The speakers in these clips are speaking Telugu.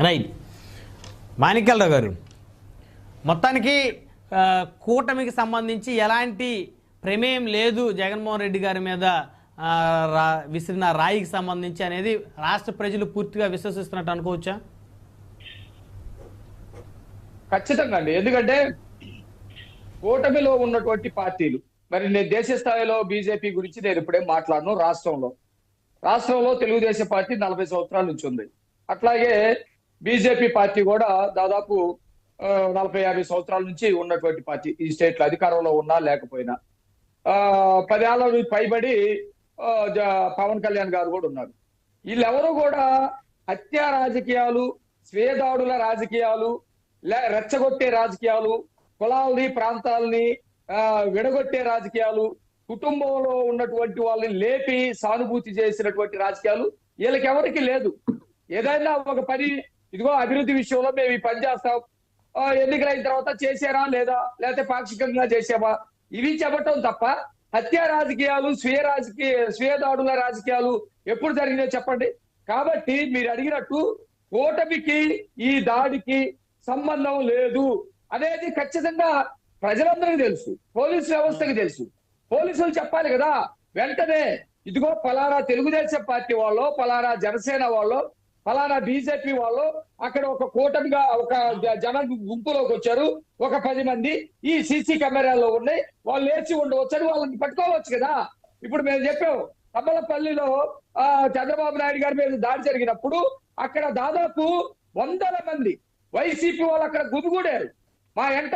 రైట్. మాణిక్యాలరావు గారు మొత్తానికి కూటమికి సంబంధించి ఎలాంటి ప్రమేయం లేదు జగన్మోహన్ రెడ్డి గారి మీద రా- విసిరిన రాయికి సంబంధించి అనేది రాష్ట్ర ప్రజలు పూర్తిగా విశ్వసిస్తున్నట్టు అనుకోవచ్చా? ఖచ్చితంగా అండి. ఎందుకంటే కూటమిలో ఉన్నటువంటి పార్టీలు మరి నేను దేశ స్థాయిలో బీజేపీ గురించి నేను ఇప్పుడే మాట్లాడను రాష్ట్రంలో. రాష్ట్రంలో తెలుగుదేశం పార్టీ నలభై సంవత్సరాల నుంచి ఉంది. అట్లాగే బీజేపీ పార్టీ కూడా దాదాపు నలభై యాభై సంవత్సరాల నుంచి ఉన్నటువంటి పార్టీ. ఈ స్టేట్లో అధికారంలో ఉన్నా లేకపోయినా. ఆ పదేళ్ళ పైబడి ఆ, పవన్ కళ్యాణ్ గారు కూడా ఉన్నారు. వీళ్ళెవరూ కూడా హత్యా రాజకీయాలు స్వేదాడుల రాజకీయాలు లే రెచ్చగొట్టే రాజకీయాలు కులాలని ప్రాంతాలని ఆ, విడగొట్టే రాజకీయాలు కుటుంబంలో ఉన్నటువంటి వాళ్ళని లేపి సానుభూతి చేసినటువంటి రాజకీయాలు వీళ్ళకెవరికి లేదు. ఏదైనా ఒక పని ఇదిగో అభివృద్ధి విషయంలో మేము ఈ పని చేస్తాం. ఆ, ఎన్నికలైన తర్వాత చేసారా లేదా? లేకపోతే పాక్షికంగా చేసామా ఇవి చెప్పటం తప్ప హత్య రాజకీయాలు స్వీయ రాజకీయ స్వీయ దాడుల రాజకీయాలు ఎప్పుడు జరిగినాయో చెప్పండి. కాబట్టి మీరు అడిగినట్టు ఓటమికి ఈ దాడికి సంబంధం లేదు అనేది ఖచ్చితంగా ప్రజలందరికీ తెలుసు పోలీసు వ్యవస్థకి తెలుసు. పోలీసులు చెప్పాలి కదా వెంటనే ఇదిగో పలానా తెలుగుదేశం పార్టీ వాళ్ళు పలానా జనసేన వాళ్ళు ఫలానా బీజేపీ వాళ్ళు అక్కడ ఒక కూటమిగా ఒక జన గుంపులోకి వచ్చారు. ఒక పది మంది ఈ సీసీ కెమెరాల్లో ఉన్నాయి. వాళ్ళు లేచి ఉండవచ్చు వాళ్ళని పట్టుకోవచ్చు కదా. ఇప్పుడు మేము చెప్పాం తమ్మలపల్లిలో ఆ చంద్రబాబు నాయుడు గారి మీద దాడి జరిగినప్పుడు అక్కడ దాదాపు వందల మంది వైసీపీ వాళ్ళు అక్కడ గుమిగూడారు. మా ఎంట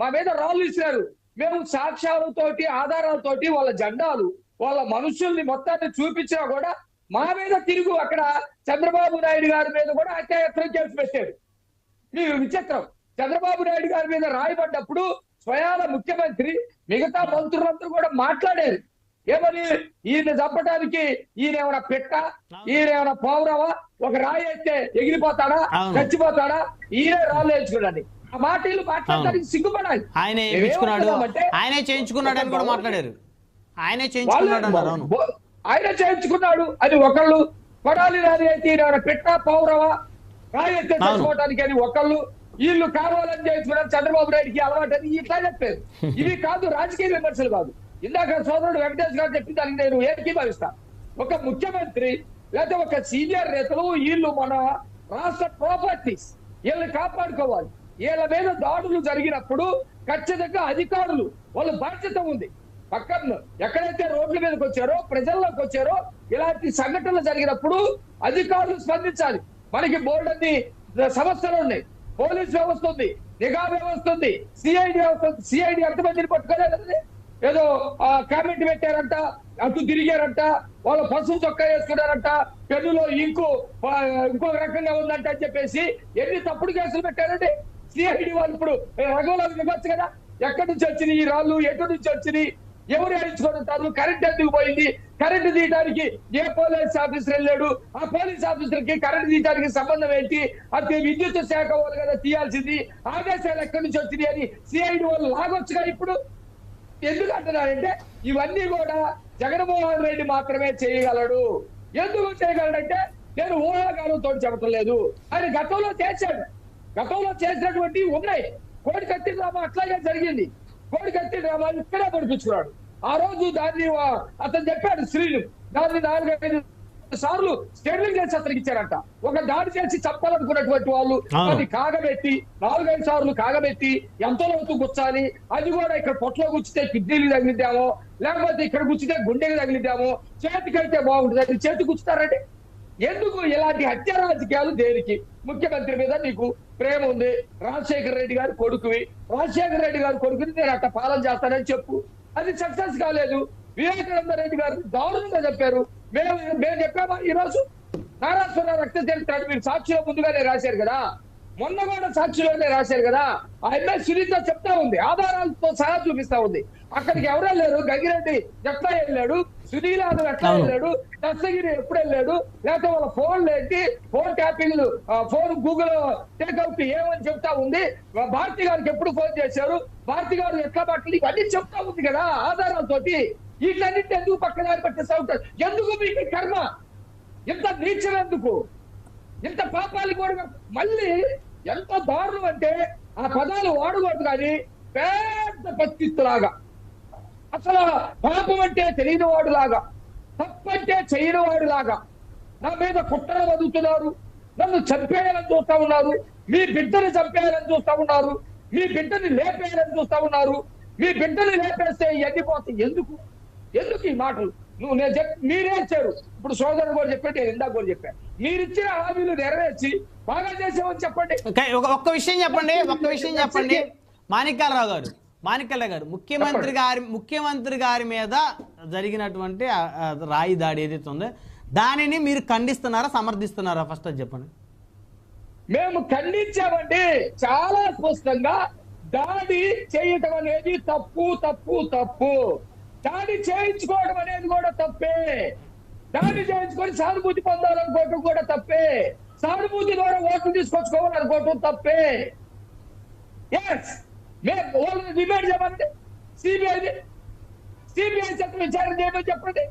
మా మీద రాళ్ళు ఇచ్చారు మేము సాక్ష్యాలతోటి ఆధారాలతోటి వాళ్ళ జెండాలు వాళ్ళ మనుషుల్ని మొత్తాన్ని చూపించినా కూడా మా మీద తిరుగు అక్కడ చంద్రబాబు నాయుడు గారి మీద కూడా హత్యాయత్నం కేసు పెట్టారు మీరు విచిత్రం. చంద్రబాబు నాయుడు గారి మీద రాయబడ్డప్పుడు స్వయాన ముఖ్యమంత్రి మిగతా మంత్రులందరూ కూడా మాట్లాడారు. ఏమని ఈయన చంపడానికి ఈయన ఏమైనా పెట్ట? ఈయన ఏమైనా పౌరవా ఒక రాయి అయితే ఎగిరిపోతాడా. చచ్చిపోతాడా? ఈయనే రాళ్ళు వేయించుకోండి. ఆ మాటలు మాట్లాడడానికి సిగ్గుపడాలి. ఆయనే ఏమంటున్నామంటే, ఆయనే చేయించుకున్నాడు అని కూడా మాట్లాడారు. ఆయనే చేయించుకున్నాడు అవును. ఆయన చేయించుకున్నాడు. అది ఒకళ్ళు. పడాలి రాని అయితే పెట్ట పౌరవా? రాయి అయితే అవును. చచ్చిపోవడానికి అని ఒకళ్ళు. వీళ్ళు కావాలని చేయించుకున్నారు. చంద్రబాబు నాయుడికి అలవాటు అని ఇట్లా చెప్పారు ఇవి కాదు రాజకీయ విమర్శలు కాదు. ఇందాక సోదరుడు వెంకటేష్ గారు చెప్పిన దానికి నేను ఏకీభవిస్తా ఒక ముఖ్యమంత్రి లేదా ఒక సీనియర్ నేతలు వీళ్ళు మన రాష్ట్ర ప్రాపర్టీస్ వీళ్ళని కాపాడుకోవాలి. వీళ్ళ మీద దాడులు జరిగినప్పుడు ఖచ్చితంగా అధికారులు వాళ్ళ బాధ్యత ఉంది. పక్కన ఎక్కడైతే రోడ్ల మీదకి వచ్చారో ప్రజల్లోకి వచ్చారో ఇలాంటి సంఘటనలు జరిగినప్పుడు అధికారులు స్పందించాలి. మనకి బోర్డు అన్ని సమస్యలు ఉన్నాయి. పోలీస్ వ్యవస్థ ఉంది నిఘా వ్యవస్థ ఉంది సిఐడి వ్యవస్థ ఉంది. సిఐడి ఎంతమందిని పట్టుకోలేదండి? ఏదో కామెంట్ పెట్టారంట అటు తిరిగారంట వాళ్ళ పసుపు చొక్కా వేసుకున్నారంట పెన్నులో ఇంకు ఇంకో రకంగా ఉందంట అని చెప్పేసి ఎన్ని తప్పుడు కేసులు పెట్టారండి? సిఐడి వాళ్ళు ఇప్పుడు రఘువులకు ఇవ్వచ్చు కదా? ఎక్కడి నుంచి వచ్చినాయి ఈ రాళ్ళు? ఎటు నుంచి వచ్చినాయి? ఎవరు వేయించుకుంటారు కరెంట్ ఎందుకు పోయింది? కరెంట్ తీయడానికి ఏ పోలీస్ ఆఫీసర్ వెళ్ళాడు? ఆ పోలీస్ ఆఫీసర్కి కరెంట్ తీయడానికి సంబంధం ఏంటి? అది విద్యుత్ శాఖ వాళ్ళు కదా తీయాల్సింది. ఆదేశాలు ఎక్కడి నుంచి వచ్చినాయి అని సిఐడి వాళ్ళు లాగొచ్చుగా ఇప్పుడు? ఎందుకు అంటున్నారంటే ఇవన్నీ కూడా జగన్మోహన్ రెడ్డి మాత్రమే చేయగలడు. ఎందుకు చేయగలడంటే నేను ఊహాగానంతో చెప్పటం లేదు ఆయన గతంలో చేశాడు. గతంలో చేసినటువంటి ఉన్నాయి. కోడి కత్తి డ్రామా అట్లాగే జరిగింది. కోడి కత్తి డ్రామా ఇక్కడే పడిపించుకున్నాడు. ఆ రోజు దాన్ని అతను చెప్పాడు శ్రీను దాన్ని నాలుగైదు సార్లు స్టెర్లింగ్ చేసి అతనికి ఇచ్చారంట. ఒక దాడి చేసి చంపాలనుకున్నటువంటి వాళ్ళు. అది కాగబెట్టి నాలుగైదు సార్లు కాగబెట్టి ఎంతో లోతు గుచ్చాలి. అది కూడా ఇక్కడ పొట్టలో గుచ్చితే కిడ్నీలు తగిలిద్దామో లేకపోతే ఇక్కడ గుచ్చితే గుండెకి తగిలిద్దామో చేతికైతే బాగుంటుంది అది చేతి గుచ్చుతారంటే ఎందుకు ఇలాంటి హత్య రాజకీయాలు దేనికి? ముఖ్యమంత్రి మీద నీకు ప్రేమ ఉంది. రాజశేఖర రెడ్డి గారి కొడుకువి. రాజశేఖర రెడ్డి గారి కొడుకుని నేను అట్ట పాలన చేస్తానని చెప్పు. అది సక్సెస్ కాలేదు. వివేకానంద రెడ్డి గారు దారుణంగా చెప్పారు. మేము మేము చెప్పామా? ఈ రోజు నారాయణ రక్త చరిత్ర మీరు సాక్షిలో ముందుగానే రాశారు కదా. మొన్న కూడా సాక్షిలోనే రాశారు కదా. ఆ ఎంఎస్ సునీత చెప్తా ఉంది. ఆధారాలతో సహా చూపిస్తా ఉంది. అక్కడికి ఎవరో లేరు. గంగిరెడ్డి చెప్తా వెళ్ళాడు. సునీల్ యాదవ్ ఎట్లా. వెళ్ళాడు? దస్తగిరి ఎప్పుడు వెళ్ళాడు? లేకపోతే వాళ్ళ ఫోన్ ఏంటి phone tapping phone Google takeout ఏమని చెప్తా ఉంది? భారతి గారికి ఎప్పుడు ఫోన్ చేశారు? భారతి గారు ఎట్లా పట్టాలి ఇవన్నీ చెప్తా ఉంది కదా ఆధారాలతోటి. వీటన్నింటి ఎందుకు పక్కదారి పట్టేస్తా ఉంటారు ఎందుకు మీకు కర్మ? ఇంత నీచం ఎందుకు? ఇంత పాపాలు కూడా మళ్ళీ ఎంత దారుణం అంటే ఆ పదాలు వాడకూడదు కానీ పెద్ద పత్తిత్తులాగా అసలు పాపం అంటే తెలియని వాడులాగా తప్పంటే చేయని వాడులాగా నా మీద కుట్రలు వదులుతున్నారు నన్ను చంపేయాలని చూస్తా ఉన్నారు మీ బిడ్డని చంపేయాలని చూస్తా ఉన్నారు మీ బిడ్డని లేపేయాలని చూస్తా ఉన్నారు మీ బిడ్డని లేపేస్తే ఇవన్నీ పోతాయి. ఎందుకు? ఎందుకు ఈ మాటలు? నువ్వు నేను చెప్ మీరే ఇచ్చారు. ఇప్పుడు సోదరుడు కూడా చెప్పాడు నేను ఇందాక కూడా చెప్పాను మీరు ఇచ్చిన హామీలు నెరవేర్చి బాగా చేసామని చెప్పండి. ఒక్క విషయం చెప్పండి ఒక్క విషయం చెప్పండి. మాణిక్యాలరావు గారు. మాణిక్యాలరావు గారు ముఖ్యమంత్రి గారి ముఖ్యమంత్రి గారి మీద జరిగినటువంటి రాయి దాడి ఏదైతే ఉందో దానిని మీరు ఖండిస్తున్నారా సమర్థిస్తున్నారా? ఫస్ట్ అది చెప్పండి. మేము ఖండించామండి. చాలా స్పష్టంగా దాడి చేయటం అనేది తప్పు తప్పు తప్పు. దాడి చేయించుకోవడం అనేది కూడా తప్పే. దాడి చేయించుకొని సానుభూతి పొందాలనుకోవటం కూడా తప్పే. సానుభూతి ద్వారా ఓట్లు తీసుకొచ్చుకోవాలనుకోవటం తప్పే. ఎస్ మేము వాళ్ళని డిమాండ్ చేయమండి సిబిఐని సిబిఐ చట్టం విచారణ చేయమని చెప్పండి.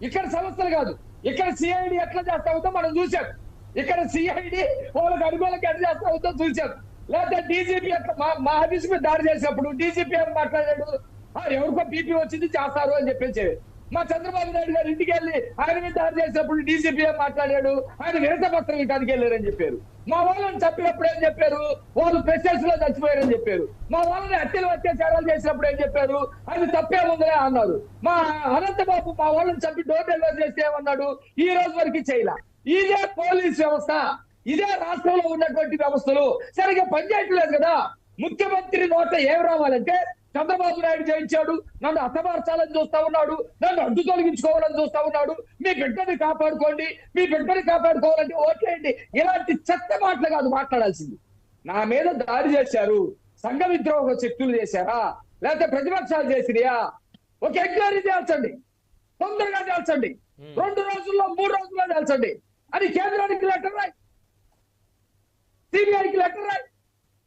ఇక్కడ సమస్యలు కాదు. ఇక్కడ సిఐడి ఎట్లా చేస్తా ఉందో మనం చూసాం ఇక్కడ సిఐడి వాళ్ళకి అనుకూలంగా ఎట్లా చేస్తా ఉందో చూసాం లేకపోతే డీజీపీ ఎట్లా మా మా ఆఫీస్ మీద దాడి చేసినప్పుడు డీజీపీ ఏం మాట్లాడాడు. ఎవరికో పీపీ వచ్చింది చేస్తారు అని చెప్పేసి. మా చంద్రబాబు నాయుడు గారు ఇంటికి వెళ్ళి ఆయన మీద దాడి చేసినప్పుడు డీసీపీఏ మాట్లాడాడు? ఆయన విరత పత్రం ఇవ్వడానికి వెళ్ళారని చెప్పారు. మా వాళ్ళని చంపినప్పుడు ఏం చెప్పారు? వాళ్ళు ప్రెషర్స్లో చచ్చిపోయారని చెప్పారు. మా వాళ్ళని హత్యలు అత్యాచారాలు చేసినప్పుడు ఏం చెప్పారు? అది తప్పే ఉందిలే అన్నారు. మా అనంతబాబు మా వాళ్ళని చంపి డోర్ డెలివరీ చేస్తే ఏమన్నాడు? ఈ రోజు వరకు చేయలే. ఇదే పోలీస్ వ్యవస్థ. ఇదే రాష్ట్రంలో ఉన్నటువంటి వ్యవస్థలు. సరిగ్గా పనిచేయట్లేదు కదా. ముఖ్యమంత్రి నోట ఏం రావాలంటే చంద్రబాబు నాయుడు జయించాడు నన్ను అసమార్చాలని చూస్తా ఉన్నాడు నన్ను అడ్డు తొలగించుకోవాలని చూస్తా ఉన్నాడు. మీ బిడ్డని కాపాడుకోండి మీ బిడ్డని కాపాడుకోవాలంటే ఓట్లేయండి. ఇలాంటి చెత్త మాటలు కాదు మాట్లాడాల్సింది. నా మీద దాడి చేశారు సంఘ విద్రోహ శక్తులు చేశారా లేకపోతే ప్రతిపక్షాలు చేసినాయా? ఒక ఎంక్వైరీ చేల్చండి తొందరగా చేల్చండి రెండు రోజుల్లో మూడు రోజుల్లో చేల్చండి అని కేంద్రానికి లెటర్ రాయి. సిబిఐకి లెటర్ రాయి.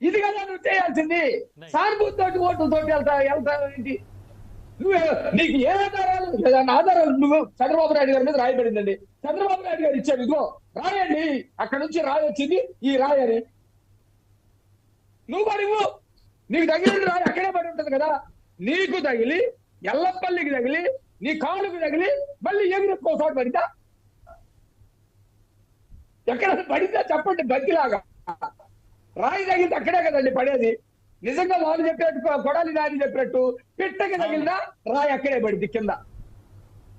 ఇది కదా నువ్వు చేయాల్సింది. సానుభూతి తోటి ఓటు తోటి వెళ్తా వెళ్తా ఏంటి? నువ్వు నీకు ఏ ఆధారాలు ఆధారాలు నువ్వు చంద్రబాబు నాయుడు గారి మీద రాయబడిందండి. చంద్రబాబు నాయుడు గారు ఇచ్చారు ఇదిగో రాయండి. అక్కడ నుంచి రాయి వచ్చింది ఈ రాయని నువ్వు మరి. నీకు తగిలిన రాయి అక్కడే పడి ఉంటది కదా. నీకు తగిలి ఎల్లపల్లికి తగిలి నీ కాలుకు తగిలి మళ్ళీ ఎగిరిపోసాడు పడితే? ఎక్కడ పడితే చెప్పండి బంతిలాగా రాయి తగిలితే అక్కడే కదండి పడేది. నిజంగా వాళ్ళు చెప్పినట్టు కొడాలి నాని చెప్పినట్టు పిట్టకి తగిలినా రాయి అక్కడే పడింది కింద.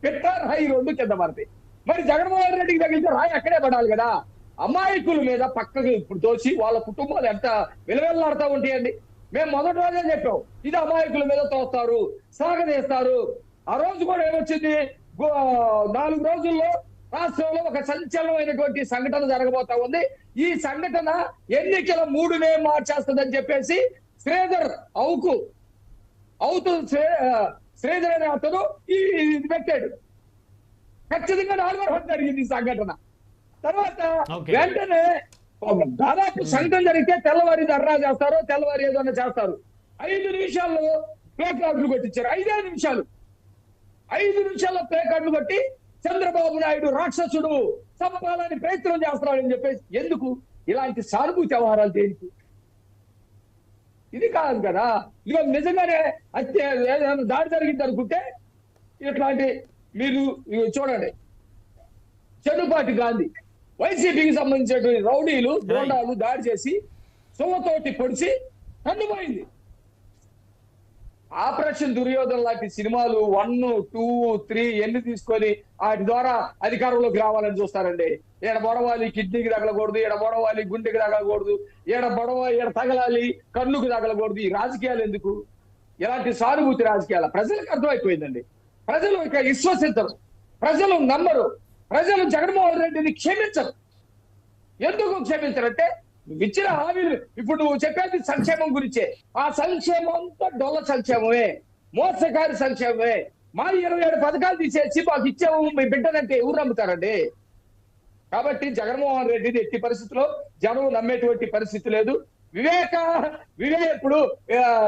పిట్ట రాయి రెండు కింద పడతాయి. మరి జగన్మోహన్ రెడ్డికి తగిలితే రాయి అక్కడే పడాలి కదా. అమాయకుల మీద పక్కకు ఇప్పుడు తోసి వాళ్ళ కుటుంబాలు ఎంత విలువెల్లాడుతూ ఉంటాయండి. మేము మొదటి రోజే చెప్పాం ఇది అమాయకుల మీద తోస్తారు సాగదీస్తారు. ఆ రోజు కూడా ఏమొచ్చింది? గో- నాలుగు రోజుల్లో రాష్ట్రంలో ఒక సంచలనమైనటువంటి సంఘటన జరగబోతా ఉంది. ఈ సంఘటన ఎన్నికల మూడునే మార్చేస్తుందని చెప్పేసి శ్రీధర్ అవుకు అవుతూ శ్రీధర్ అనే అతను ఈ ఇది పెట్టాడు. ఖచ్చితంగా నాలుగో రోజు జరిగింది ఈ సంఘటన. తర్వాత. వెంటనే దాదాపు సంఘటన జరిగితే తెల్లవారి ధర్నా చేస్తారు తెల్లవారి ఏదైనా చేస్తారు. ఐదు నిమిషాల్లో ప్లే కార్డులు కొట్టించారు. ఐదే నిమిషాలు. ఐదు నిమిషాల్లో ప్లే కార్డులు కొట్టి చంద్రబాబు నాయుడు రాక్షసుడు చంపాలని ప్రయత్నం చేస్తున్నాడని చెప్పేసి ఎందుకు? ఇలాంటి సానుభూతి వ్యవహారాలు దేనికి? ఇది కాదు కదా. ఇదిగో నిజంగానే ఏదైనా దాడి జరిగింది అనుకుంటే ఇట్లాంటి మీరు చూడండి. చెన్నుపాటి గాంధీ వైసీపీకి సంబంధించినటువంటి రౌడీలు గోండాలు దాడి చేసి సొమ్మతోటి పొడిచి కన్నుపోయింది ఆపరేషన్ దుర్యోధన లాంటి సినిమాలు వన్ టూ త్రీ ఎన్ని తీసుకొని వాటి ద్వారా అధికారంలోకి రావాలని చూస్తారండి. ఈడ బొడవాలి కిడ్నీకి తగలకూడదు ఈడ బొడవాలి గుండెకి తగలకూడదు ఈడ బొడవ ఈడ తగలాలి కన్నుకు తగలకూడదు ఈ రాజకీయాలు ఎందుకు? ఇలాంటి సానుభూతి రాజకీయాలు. ప్రజలకు అర్థమైపోయిందండి. ప్రజలు ఇక విశ్వసించరు ప్రజలు నమ్మరు. ప్రజలు జగన్మోహన్ రెడ్డిని క్షమించరు. ఎందుకు క్షమించరంటే ఇచ్చిన హామీలు. ఇప్పుడు నువ్వు చెప్పేది సంక్షేమం గురించే. ఆ సంక్షేమం అంతా డొల్ల సంక్షేమమే. మోసకారి సంక్షేమమే. మా ఇరవై ఏడు పథకాలు తీసేసి మాకు ఇచ్చాము మీ బిడ్డనంటే ఎవరు నమ్ముతారండి? కాబట్టి జగన్మోహన్ రెడ్డిని ఎట్టి పరిస్థితిలో జనం నమ్మేటువంటి పరిస్థితి లేదు. వివేక వివేక ఇప్పుడు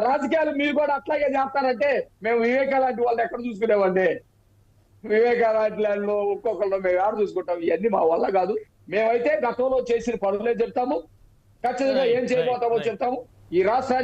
రాజకీయాలు మీరు కూడా అట్లాగే చేస్తారంటే మేము వివేక లాంటి వాళ్ళు ఎక్కడ చూసుకునేవండి? వివేక లాంటి వాళ్ళు ఒక్కొక్కళ్ళు మేము ఎవరు చూసుకుంటాం? ఇవన్నీ మా వల్ల కాదు. మేమైతే గతంలో చేసిన పనులే చెప్తాము. ఖచ్చితంగా ఏం చేయబోతామో. చెప్తాము ఈ రాష్ట్రాన్ని